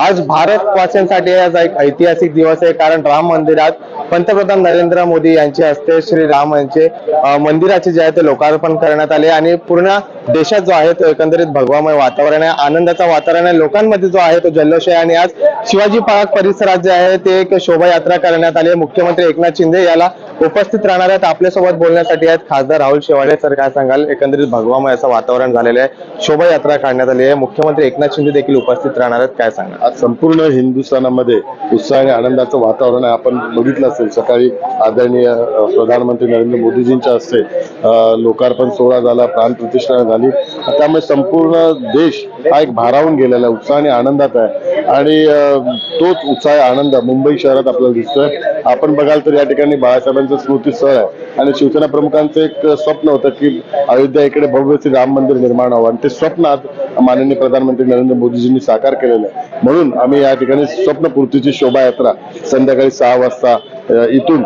आज भारत वाचनसाठी आज एक ऐतिहासिक दिवस आहे कारण राम मंदिरात पंतप्रधान नरेंद्र मोदी यांच्या हस्ते श्री राम यांचे मंदिराचे जे आहे ते लोकार्पण करण्यात आले आणि पूर्ण देशात जो आहे तो एकंदरीत भगवामय वातावरण आहे. आनंदाचा वातावरण आहे. लोकांमध्ये जो आहे तो जल्लोष आहे. आणि आज शिवाजी पार्क परिसरात जे आहे ते एक शोभायात्रा करण्यात आली आहे. मुख्यमंत्री एकनाथ शिंदे याला उपस्थित राहणार आहेत. आपल्यासोबत बोलण्यासाठी आहेत खासदार राहुल शेवाडे सर काय सांगाल? एकंदरीत भगवामय असं वातावरण झालेलं आहे. शोभायात्रा काढण्यात आली आहे. मुख्यमंत्री एकनाथ शिंदे देखील उपस्थित राहणार आहेत. काय सांगाल? आज संपूर्ण हिंदुस्थानामध्ये उत्साह आणि आनंदाचं वातावरण आहे. आपण बघितलं असेल सकाळी आदरणीय प्रधानमंत्री नरेंद्र मोदीजींच्या हस्ते लोकार्पण सोहळा झाला प्राण प्रतिष्ठा झाली. त्यामुळे संपूर्ण देश हा एक भारावून गेलेला आहे. उत्साह आणि आनंदात आहे. आणि तोच उत्साह आनंद मुंबई शहरात आपल्याला दिसतोय. आपण बघाल तर या ठिकाणी बाळासाहेबांचं स्मृतीस्थळ आहे. आणि शिवसेना प्रमुखांचं एक स्वप्न होतं की अयोध्या इकडे भव्य श्री राम मंदिर निर्माण व्हावं. आणि ते स्वप्न आज माननीय प्रधानमंत्री नरेंद्र मोदीजींनी साकार केलेलं आहे. म्हणून आम्ही या ठिकाणी स्वप्नपूर्तीची शोभायात्रा संध्याकाळी सहा वाजता इथून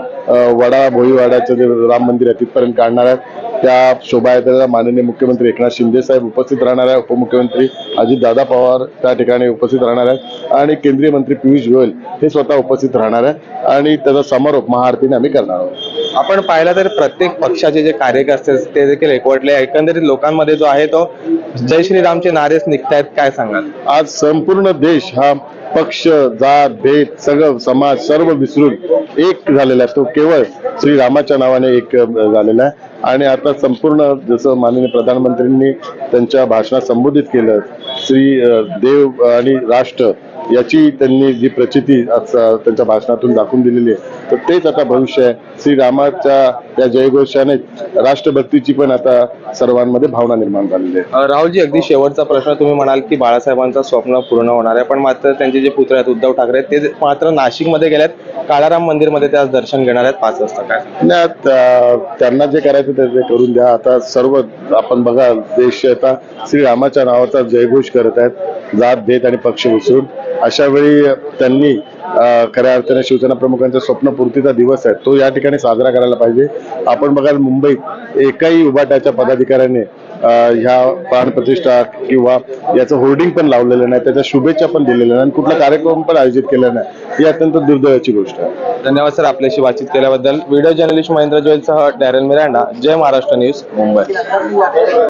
वडा भोईवाड्याचं जे राम मंदिर आहे तिथपर्यंत काढणार आहे. त्या शोभायात्रेला माननीय मुख्यमंत्री एकनाथ शिंदे साहेब उपस्थित राहणार आहे उपमुख्यमंत्री अजितदादा पवार त्या ठिकाणी उपस्थित राहणार आहेत. आणि केंद्रीय मंत्री पियुष गोयल हे स्वतः उपस्थित राहणार आहे आणि त्याचा समारोप महाआरतीने आम्ही करणार आहोत. आपण पाहिलं तर प्रत्येक पक्षाचे जे कार्यकर्ते ते देखील एकवटले. एकंदरीत लोकांमध्ये जो आहे तो जय श्रीरामचे नारेच निघतायत काय सांगाल? आज संपूर्ण देश हा पक्ष जात भेद सगळं समाज सर्व विसरून एक झालेला आहे. तो केवळ श्रीरामाच्या नावाने एक झालेला आहे. आणि आता संपूर्ण जसं माननीय प्रधानमंत्र्यांनी त्यांच्या भाषणात संबोधित केलं श्री देव आणि राष्ट्र याची त्यांनी जी प्रचिती त्यांच्या भाषणातून दाखवून दिलेली आहे तर तेच आता भविष्य आहे. श्रीरामाच्या या जयघोषाने राष्ट्रभक्तीची पण आता सर्वांमध्ये भावना निर्माण झालेली आहे. राहुलजी अगदी शेवटचा प्रश्न तुम्ही म्हणाल की बाळासाहेबांचं स्वप्न पूर्ण होणार आहे पण मात्र त्यांचे जे पुत्र आहेत उद्धव ठाकरे ते मात्र नाशिकमध्ये गेल्यात काळाराम मंदिरमध्ये ते आज दर्शन घेणार आहेत पाच वाजता काय? नाही, त्या- त्यांना जे करायचं ते करून द्या. आता सर्व आपण बघा देश आता श्रीरामाच्या नावाचा जयघोष करत आहेत जात भेद आणि पक्ष विसरून अशा वेळी त्यांनी खऱ्या अर्थाने शिवसेना प्रमुखांच्या स्वप्नपूर्तीचा दिवस आहे. तो या ठिकाणी साजरा करायला पाहिजे. आपण बघाल मुंबईत एकाही उभाट्याच्या पदाधिकाऱ्याने ह्या प्राणप्रतिष्ठा किंवा याचं होर्डिंग पण लावलेलं नाही त्याच्या शुभेच्छा पण दिलेल्या नाही आणि कुठला कार्यक्रम पण आयोजित केला नाही. ही अत्यंत दुर्दैवाची गोष्ट आहे. धन्यवाद सर आपल्याशी बातचीत केल्याबद्दल. Video journalist Mahendra जोईलसह Darrel Miranda. Jai Maharashtra news Mumbai.